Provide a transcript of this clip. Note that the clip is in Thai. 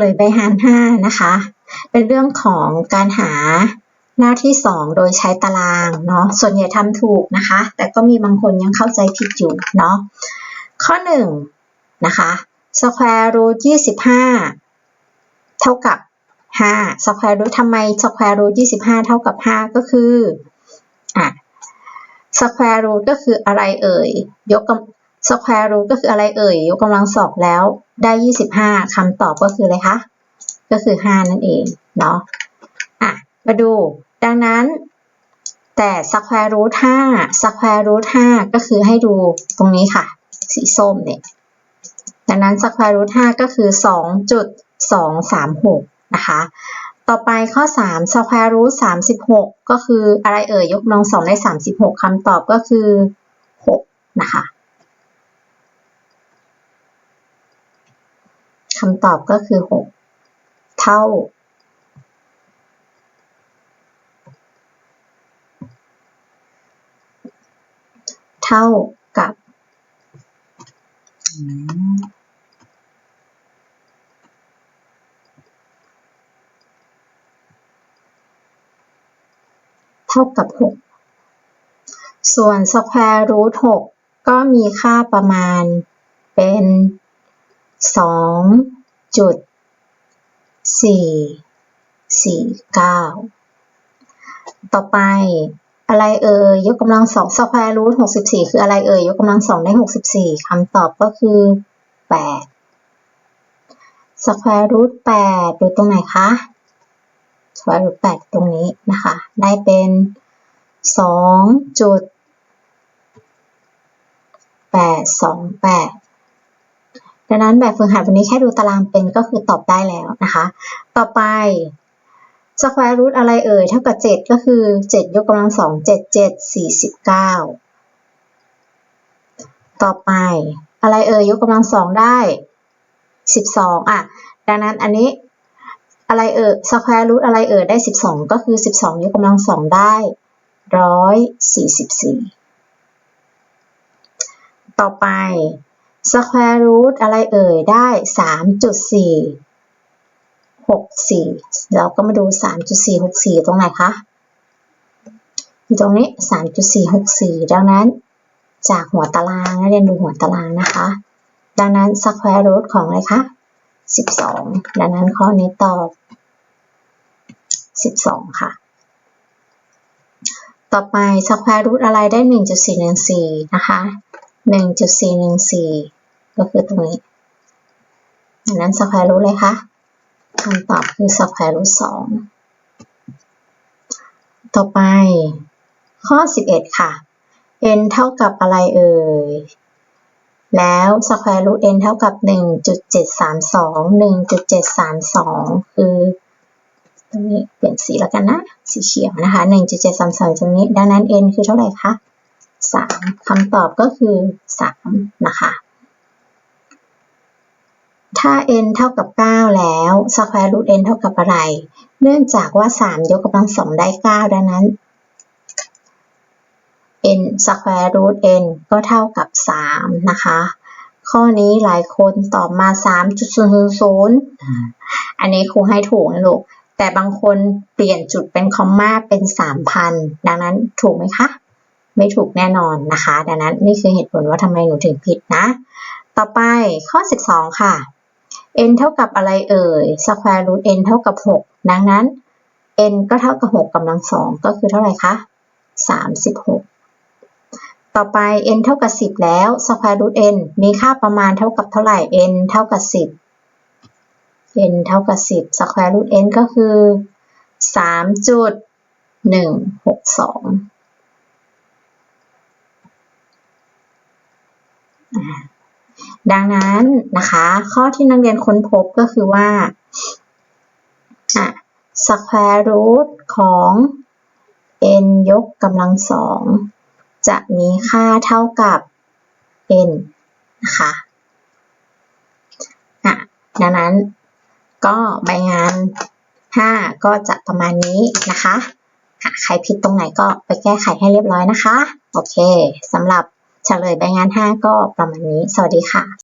ลยใบหาร5นะคะ เป็นเรื่องของการหาหน้าที่ 2 โดยใช้ตารางเนาะ ส่วนใหญ่ทำถูกนะคะ แต่ก็มีบางคนยังเข้าใจผิดอยู่เนาะ ข้อ 1 นะคะ square root 25 เท่ากับ 5 square root ทำไม square root 25 เท่ากับ 5 ก็คือ อะ square root ก็คืออะไรเอ่ย ยกกำ square root ก็คืออะไรเอ่ย ยกกำลังสองแล้วได้ 25คำตอบก็คืออะไรคะ ก็คือ 5 นั่นเองเนาะ อะ มาดู ดังนั้น แต่ square root 5 square root 5 ก็คือให้ดูตรงนี้ค่ะ สีส้มเนี่ย ดังนั้น square root 5 ก็คือ 2.236 นะคะ ต่อไปข้อ 3 square root 36 ก็คืออะไรเอ่ย ยกกำลังสองได้ 36คำตอบก็คือ 6 นะคะ คำตอบก็คือ 6 เท่า เท่ากับ เท่ากับ 6 ส่วน square root 6ก็มีค่าประมาณเป็น 2จุดสี่สี่เก้าต่อไปอะไรเอ่ยยกกำลังสอง square root หกสิบสี่คืออะไรเอ่ยยกกำลังสองได้หกสิบสี่คำตอบก็คือแปด square root แปดดูตรงไหนคะ square root แปดตรงนี้นะคะ ได้เป็นสองจุดแปดสองแปด ดังนั้นแบบฝึกหัดวันนี้แค่ดูตารางเป็นก็คือตอบได้แล้วนะคะ ต่อไป square root อะไรเอ่ย เท่ากับ 7 ก็คือ 7 ยกกำลังสอง7 7 49ต่อไป อะไรเอ่ยยกกำลังสองได้12อะ ดังนั้นอันนี้อะไรเอ่ย square root อะไรเอ่ยได้12ก็คือ12ยกกำลังสองได้144ต่อไป square root อะไรเอ่ยได้ 3.4 64 เราก็มาดู 3.464 ตรงไหนคะอยู่ตรงนี้ 3.464 ดังนั้น จากหัวตารางนักเรียนดูหัวตารางนะคะ ดังนั้น square root ของอะไรคะ 12 ดังนั้นข้อนี้ตอบ 12 ค่ะ ต่อไป square root อะไรได้ 1.414 นะคะ 1.414 ก็คือตรงนี้ดังนั้น square root เลยคะคำตอบคือ square root 2ต่อไปข้อ 11 ค่ะ n เท่ากับอะไรเอ่ย แล้ว square root n เท่ากับ 1.732 1.732 คือตรงนี้เปลี่ยนสีแล้วกันนะ สีเขียวนะคะ 1.732 ตรงนี้ ดังนั้น n คือเท่าไหร่คะ 3คำตอบก็คือ 3 นะคะ ถ้า n เท่ากับ 9 แล้ว square root n เท่ากับอะไร เนื่องจากว่า 3 ยกกำลังสองได้ 9 ดังนั้น n square root n ก็เท่ากับ 3 นะคะ ข้อนี้หลายคนตอบมา 3.000 อันนี้ครูให้ถูกนะลูก แต่บางคนเปลี่ยนจุดเป็นคอมมาเป็น 3,000 ดังนั้นถูกไหมคะ ไม่ถูกแน่นอนนะคะ ดังนั้นนี่คือเหตุผลว่าทำไมหนูถึงผิดนะ ต่อไปข้อ 12 ค่ะ n เท่ากับอะไรเอ่ย square root n เท่ากับ 6 ดังนั้น n ก็เท่ากับ 6กำลังสองก็คือเท่าไหร่คะ 36 ต่อไป n เท่ากับ 10 แล้ว square root n มีค่าประมาณเท่ากับเท่าไหร่ n เท่ากับ 10 n เท่ากับ 10 square root n ก็คือ 3.162 ดังนั้นนะคะ ข้อที่นักเรียนค้นพบก็คือว่าอะ square root ของ n ยกกำลังสอง จะมีค่าเท่ากับ n นะคะอะดังนั้นก็ใบงาน 5 ก็จะประมาณนี้นะคะ ใครผิดตรงไหนก็ไปแก้ไขให้เรียบร้อยนะคะ โอเคสำหรับ เฉลยใบงาน 5 ก็ประมาณนี้ สวัสดีค่ะ